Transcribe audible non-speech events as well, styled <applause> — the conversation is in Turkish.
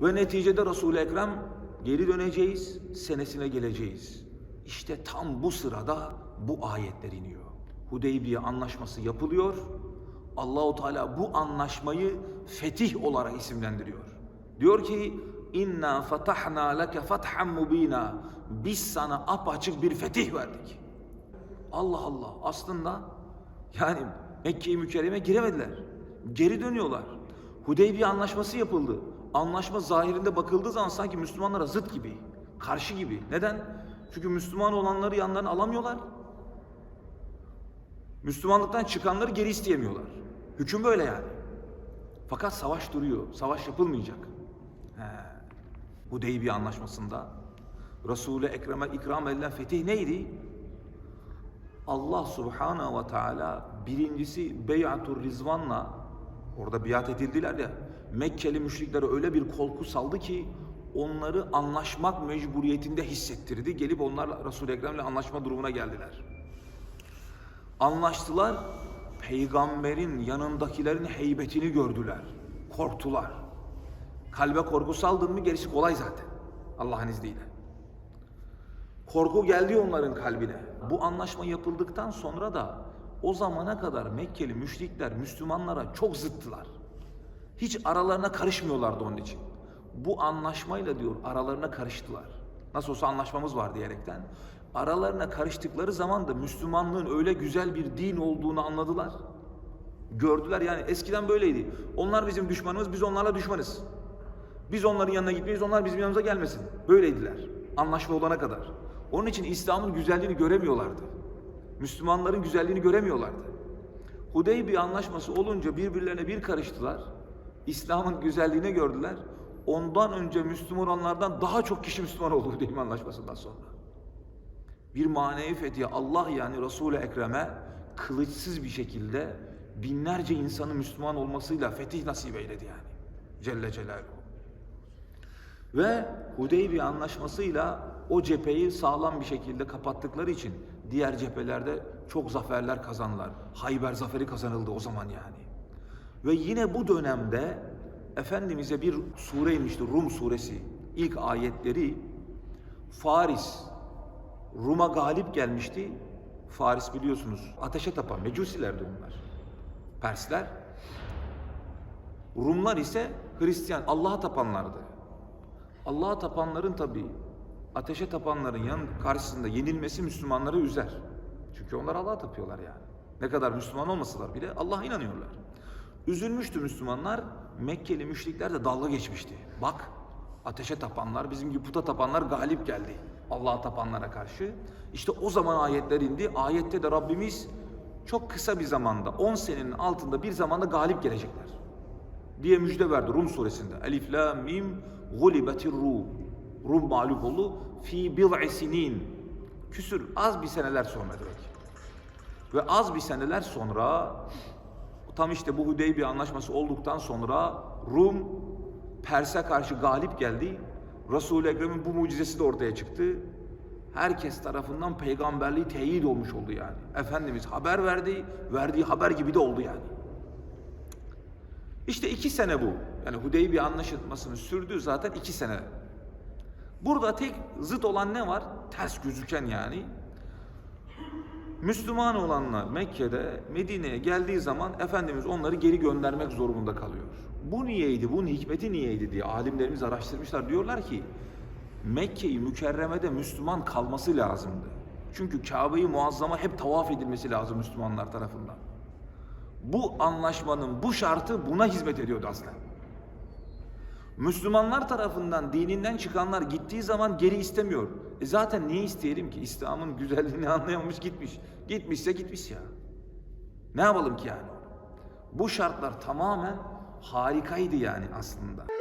Ve neticede Resul-i Ekrem geri döneceğiz, senesine geleceğiz. İşte tam bu sırada bu ayetler iniyor. Hudeybiye anlaşması yapılıyor. Allahu Teala bu anlaşmayı fetih olarak isimlendiriyor. Diyor ki inna fatahna leke fathan mubina. Biz sana apaçık bir fetih verdik. Allah Allah aslında yani Mekke-i Mükerreme giremediler. Geri dönüyorlar. Hudeybiye anlaşması yapıldı. Anlaşma zahirinde bakıldığı zaman sanki Müslümanlara zıt gibi, karşı gibi. Neden? Çünkü Müslüman olanları yanlarına alamıyorlar. Müslümanlıktan çıkanları geri isteyemiyorlar. Hüküm böyle yani. Fakat savaş duruyor. Savaş yapılmayacak. He. Hudeybiye anlaşmasında Resul-i Ekrem'e ikram edilen fetih neydi? Allah Subhanahu ve Teala birincisi Bey'atur Rizvan'la orada biat edildiler ya Mekkeli müşriklere öyle bir korku saldı ki onları anlaşmak mecburiyetinde hissettirdi. Gelip onlar Resul-i Ekrem'le anlaşma durumuna geldiler. Anlaştılar. Peygamberin yanındakilerin heybetini gördüler. Korktular. Kalbe korku saldın mı gerisi kolay zaten. Allah'ın izniyle. Korku geldi onların kalbine. Bu anlaşma yapıldıktan sonra da o zamana kadar Mekkeli müşrikler Müslümanlara çok zıttılar. Hiç aralarına karışmıyorlardı onun için. Bu anlaşmayla diyor aralarına karıştılar. Nasıl olsa anlaşmamız var diyerekten. Aralarına karıştıkları zaman da Müslümanlığın öyle güzel bir din olduğunu anladılar. Gördüler yani eskiden böyleydi. Onlar bizim düşmanımız, biz onlarla düşmanız. Biz onların yanına gitmeyiz, onlar bizim yanımıza gelmesin. Böyleydiler. Anlaşma olana kadar. Onun için İslam'ın güzelliğini göremiyorlardı. Müslümanların güzelliğini göremiyorlardı. Hudeybiye anlaşması olunca birbirlerine bir karıştılar. İslam'ın güzelliğini gördüler. Ondan önce Müslüman olanlardan daha çok kişi Müslüman oldu Hudeybiye anlaşmasından sonra. Bir manevi fethiye Allah yani Resul-i Ekrem'e kılıçsız bir şekilde binlerce insanın Müslüman olmasıyla fetih nasip eyledi yani. Celle Celaluhu. Ve Hudeybiye anlaşmasıyla o cepheyi sağlam bir şekilde kapattıkları için diğer cephelerde çok zaferler kazandılar. Hayber zaferi kazanıldı o zaman yani. Ve yine bu dönemde Efendimiz'e bir sure inmişti Rum suresi. İlk ayetleri Faris Rum'a galip gelmişti. Faris biliyorsunuz ateşe tapan mecusilerdi onlar. Persler. Rumlar ise Hristiyan, Allah'a tapanlardı. Allah'a tapanların tabi ateşe tapanların yan karşısında yenilmesi Müslümanları üzer. Çünkü onlar Allah'a tapıyorlar yani. Ne kadar Müslüman olmasalar bile Allah'a inanıyorlar. Üzülmüştü Müslümanlar. Mekkeli müşrikler de dalga geçmişti. Bak ateşe tapanlar, bizim gibi puta tapanlar galip geldi. Allah'a tapanlara karşı. İşte o zaman ayetler indi. Ayette de Rabbimiz çok kısa bir zamanda, 10 senenin altında bir zamanda galip gelecekler. Diye müjde verdi Rum suresinde. Elif la mim gulibetir Rum. Rum mağlup oldu. Fi bid'i sinin. Küsür az bir seneler sonra direkt. Ve az bir seneler sonra tam işte bu Hudeybiye anlaşması olduktan sonra Rum Pers'e karşı galip geldi. Resul-i Ekrem'in bu mucizesi de ortaya çıktı. Herkes tarafından peygamberliği teyit olmuş oldu yani. Efendimiz haber verdi, verdiği haber gibi de oldu yani. İşte iki sene bu. Yani Hudeybiye anlaşmasının sürdüğü zaten iki sene. Burada tek zıt olan ne var? Ters gözüken yani. Müslüman olanlar Mekke'de Medine'ye geldiği zaman Efendimiz onları geri göndermek zorunda kalıyor. Bu niyeydi, bunun hikmeti niyeydi diye alimlerimiz araştırmışlar. Diyorlar ki Mekke'yi mükerremede Müslüman kalması lazımdı. Çünkü Kabe'yi muazzama hep tavaf edilmesi lazım Müslümanlar tarafından. Bu anlaşmanın bu şartı buna hizmet ediyordu aslında. Müslümanlar tarafından dininden çıkanlar gittiği zaman geri istemiyor. E zaten niye isteyelim ki? İslam'ın güzelliğini <laughs> anlayamamış gitmiş. Gitmişse gitmiş ya. Ne yapalım ki yani? Bu şartlar tamamen harikaydı yani aslında.